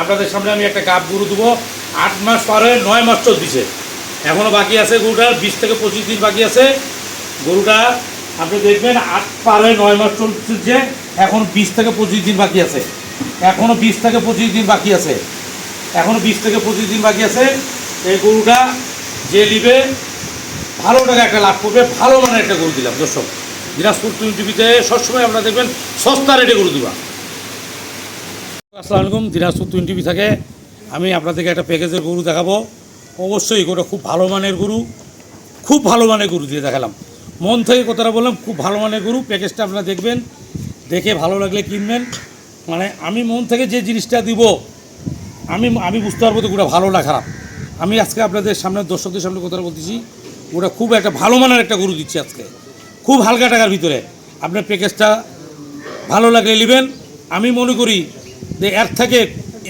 আপনাদের সামনে আমি একটা গাব গরু দেবো। আট মাস পার হয়ে নয় মাস চলতেছে এখনও বাকি আছে গরুটার, বিশ থেকে পঁচিশ দিন বাকি আছে। গরুটা, আপনি দেখবেন, আট পার হয়ে নয় মাস চলতেছে এখন বিশ থেকে পঁচিশ দিন বাকি আছে। এখনও বিশ থেকে পঁচিশ দিন বাকি আছে। এখনও বিশ থেকে পঁচিশ দিন বাকি আছে। এই গরুটা যে নিবে, ভালো টাকা একটা লাভ করবে, ভালো মানের একটা গরু দিলাম, দর্শক। দিনাজপুর টিভিতে সবসময় আপনারা দেখবেন সস্তা রেটে গরু দিবা। আসসালামু আলাইকুম, দিনাজপুর টুইন টিভি থেকে। আমি আপনাদেরকে একটা প্যাকেজের গরু দেখাবো। অবশ্যই গরুটা খুব ভালো মানের গরু। খুব ভালো মানের গরু দিয়ে দেখালাম। মন থেকে কথাটা বললাম, খুব ভালো মানের গরু। প্যাকেজটা আপনারা দেখবেন, দেখে ভালো লাগলে কিনবেন। মানে আমি মন থেকে যে জিনিসটা দিব, আমি আমি বুঝতে পারব তো ওটা ভালো না খারাপ। আমি আজকে আপনাদের সামনে, দর্শকদের সামনে কথাটা বলতেছি ওটা খুব একটা ভালো মানের একটা গরু দিচ্ছি আজকে। খুব হালকা টাকার ভিতরে। আপনার প্যাকেজটা ভালো লাগলে নেবেন। আমি মনে করি যে এর থেকে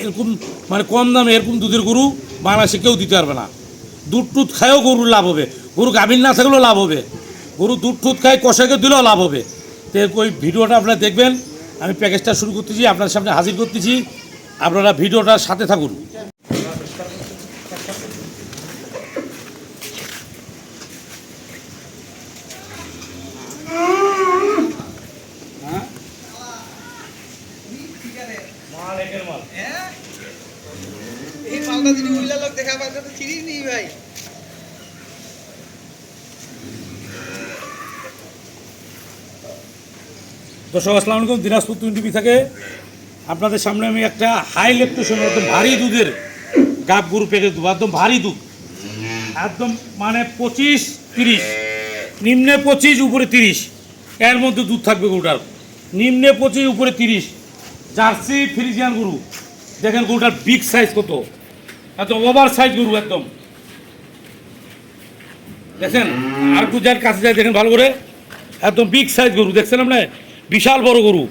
এরকম মানে কম দামে এরকম দুধের গরু বাংলাদেশে কেউ দিতে পারবে না। দুধ টুধ খায়ও গরুর লাভ হবে। গরু গাভীর না থাকলেও লাভ হবে। গরু দুধ টুধ খায় কষাকে দিলেও লাভ হবে। তো ওই ভিডিওটা আপনারা দেখবেন। আমি প্যাকেজটা শুরু করতেছি আপনার সামনে হাজির করতেছি। আপনারা ভিডিওটার সাথে থাকুন মাল একের মাল হ্যাঁ? এই মালটা যদি দর্শক, আসসালামু আলাইকুম। দিনাজপুর টুয়েন্টি টিভি থেকে আপনাদের সামনে আমি একটা হাই লেকটেশন একদম ভারী দুধের গাব গরু প্যাকেজ দেবো একদম ভারী দুধ। একদম মানে পঁচিশ তিরিশ। নিম্নে পঁচিশ, উপরে তিরিশ। এর মধ্যে দুধ থাকবে গরুটার। নিম্নে পঁচিশ, উপরে তিরিশ। জার্সি ফ্রিজিয়ান গরু। দেখেন গরুটার বিগ সাইজ কত। একদম ওভার সাইজ গরু একদম। দেখছেন? আর একটু কাছে যায় দেখেন ভালো করে। একদম বিগ সাইজ গরু, দেখছেন আপনি? বিশাল বড় গরু।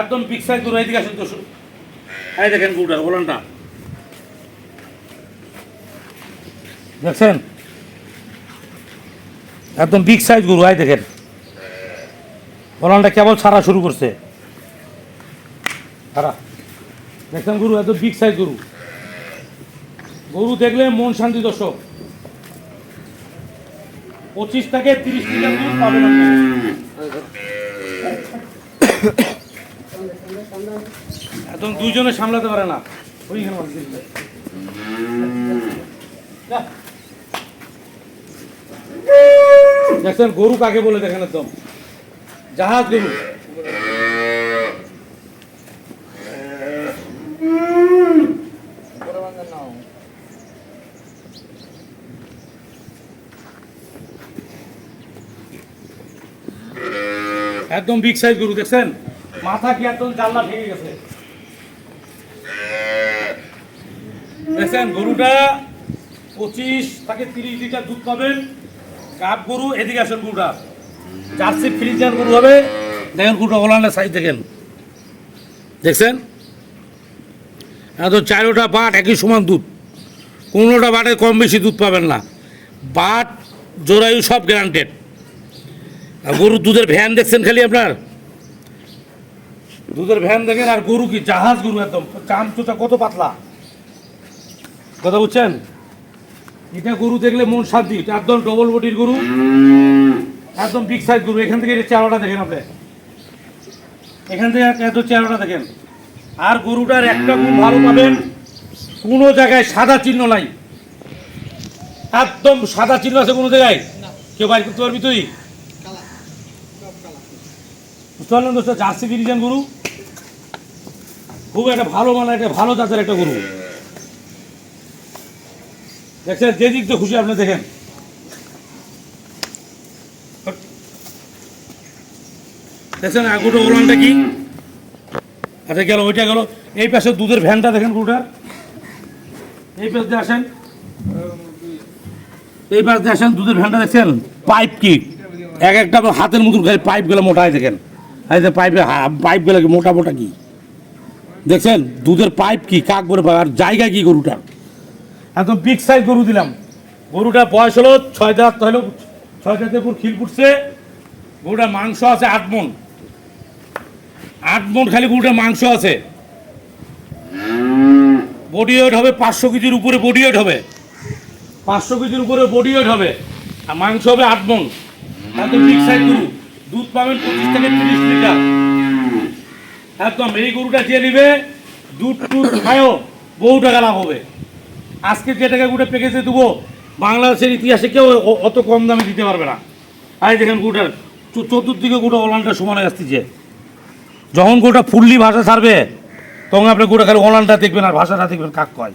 একদম বিগ সাইজ গরু, এইদিকে আসেন তো এই দেখেন গরুটা বলনটা দেখছেন? একদম বিগ সাইজ গরু, এই দেখেন। বলনটা কেবল ছাড়া শুরু করছে। দেখছেন গরু, এত বিগ সাইজ গরু। গরু দেখলে মন শান্তি দর্শক। পঁচিশ থেকে তিরিশ লিটার দুধ পাবেন একদম দুইজনে সামলাতে পারে না। দেখছেন গরু কাকে বলে দেখেন একদম। জাহাজ গরু একদম বিগ সাইজ গরু, দেখছেন? মাথা কি একদম জানলা ভেঙে গেছে। দেখছেন, গরুটা পঁচিশ থেকে তিরিশ লিটার দুধ পাবেন। গাব গরু, এদিকে আসেন গরুটা। জার্সি ফ্রিজার গরু হবে। দেখেন গরুটা ওলানের সাইজ দেখেন। দেখছেন? এত চারোটা বাট একই সমান দুধ। কোনোটা বাটে কম বেশি দুধ পাবেন না। বাট জোড়ায়ু সব গ্যারান্টেড গরুর দুধের ভ্যান দেখছেন খালি আপনার? দুধের ভ্যান দেখেন আর গরু কি? জাহাজ গরু একদম। চামচুটা কত পাতলা। কথা বুঝছেন? এটা গরু দেখলে মন শান্তি। এটা একদম ডবল বডির গরু। একদম বিগ সাইজ গরু। এখান থেকে চেহারাটা দেখেন আপনি। এখান থেকে এত চেহারাটা দেখেন। আর গরুটার একটা গুণ ভালো পাবেন, কোনো জায়গায় সাদা চিহ্ন নাই। একদম সাদা চিহ্ন আছে কোনো জায়গায়। কেউ বাইর করতে পারবি তুই? বুঝতে পারলেন দোস্ত? জার্সি ফিরিজান গরু। খুব একটা ভালো মানে একটা, ভালো জাতের একটা গরু। দেখছেন? যে দিক দিয়ে খুশি আপনি দেখেন। দেখছেন আগুটা ওলানটা কি? আচ্ছা গেল, ওইটা গেল। এই পাশে দুধের ভ্যানটা দেখেন গরুটার এই পাশ দিয়ে আসেন। এই পাশ দিয়ে আসেন, দুধের ভ্যানটা দেখছেন? পাইপ কি? এক একটা হাতের মতন খালি পাইপগুলো মোটাই দেখেন। এই যে পাইপে পাইপগুলো কি মোটা মোটা কি? দেখছেন, দুধের পাইপ কি, কাক করে আর জায়গা কি গরুটার? একদম বিগ সাইজ গরু দিলাম। গরুটা বয়স হলো ছয় দাঁত হলো ছয় জাতের গরু খিল ফুটছে গরুটা মাংস আছে আট মন আট মন খালি গরুটা মাংস আছে। বডি ওয়েট হবে পাঁচশো কেজির উপরে বডি ওয়েট হবে। পাঁচশো কেজির উপরে বডি ওয়েট হবে। আর মাংস হবে আট মন। একদম গরু। দুধ পাবেন পঁচিশ থেকে তিরিশ লিটার। একদম এই গরুটা যে নিবে, দুধ টুধ খায়ও বহু টাকা লাভ হবে। আজকে যে টাকা গুটা প্যাকেজে দেবো, বাংলাদেশের ইতিহাসে কেউ অত কম দামে দিতে পারবে না। আই দেখেন গুটার চতুর্দিকে গুটা ওলানটা সমান আসতেছে। যখন গোটা ফুললি ভাষা ছাড়বে, তখন আপনি গোটা খালি ওলানটা দেখবেন আর ভাষাটা দেখবেন কাক কয়।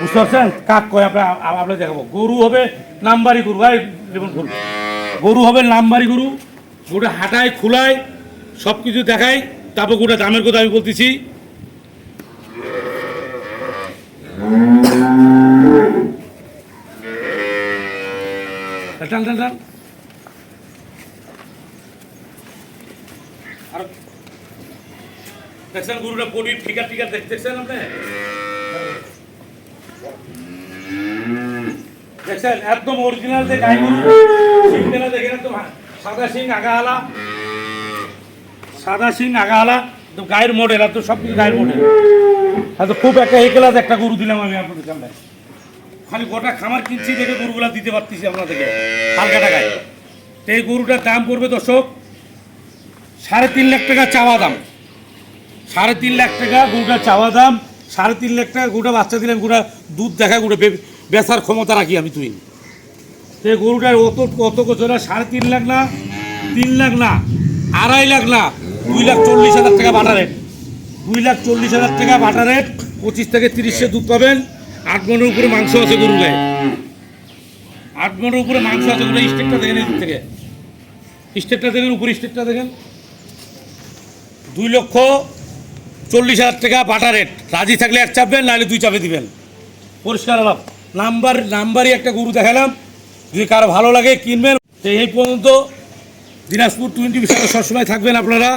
বুঝতে পারছেন? কাক কয়, আপনার আপনার দেখাবো। গরু হবে নাম্বারি গরু। ভাই ফুল গরু হবে নাম্বারি গরু, গোটা হাঁটায়, খুলায় সব কিছু দেখায়, তারপর গোটা দামের কথা আমি বলতেছি। টান টান টান। দেখছেন গরুটা টিকা টিকা দেখ- দেখছেন আপনি? দেখছেন, একদম অরিজিনাল যে গাই গরু সিংটা দেখেন একদম সাদা সিং, আগাহালা। সাদা সিং, আগাহালা তো গায়ের মডেল আর তো সব কিছু গায়ের মডেল আর তো খুব একটা একেলাস একটা গরু দিলাম আমি আপনাদের সামনে। খালি গোটা খামার কিনছি দেখে গরুগুলা দিতে পারতেছি আপনাদেরকে হালকা টাকায় তো এই গরুটার দাম পড়বে দর্শক সাড়ে তিন লাখ টাকা চাওয়া দাম। সাড়ে তিন লাখ টাকা গরুটার চাওয়া দাম, সাড়ে তিন লাখ টাকা গরুটা বাচ্চা দিলাম গরুটা দুধ দেখা গরু বে- বেচার ক্ষমতা রাখি আমি তুই। এই গরুটার অত কত কোচরা সাড়ে তিন লাখ না, তিন লাখ না, আড়াই লাখ না, দুই লাখ চল্লিশ হাজার টাকা বাটা রেট দুই লাখ চল্লিশ হাজার টাকা বাটা রেট পঁচিশ থেকে তিরিশে দুধ পাবেন। আট মনের উপরে মাংস আছে গরু গায়ে। আট মনের উপরে মাংস আছে গরু স্টেকটা দেখেন এই থেকে। স্টেকটা দেখেন, উপরে স্টেকটা দেখেন। দুই লক্ষ চল্লিশ হাজার টাকা পাটা রেট রাজি থাকলে এক চাপবেন নাহলে দুই চাপে দিবেন। পরিষ্কার আলাপ। নাম্বার, নাম্বারই একটা গরু দেখালাম। যদি কারও ভালো লাগে কিনবেন এই পর্যন্ত দিনাজপুর টোয়েন্টি সবসময় থাকবেন আপনারা।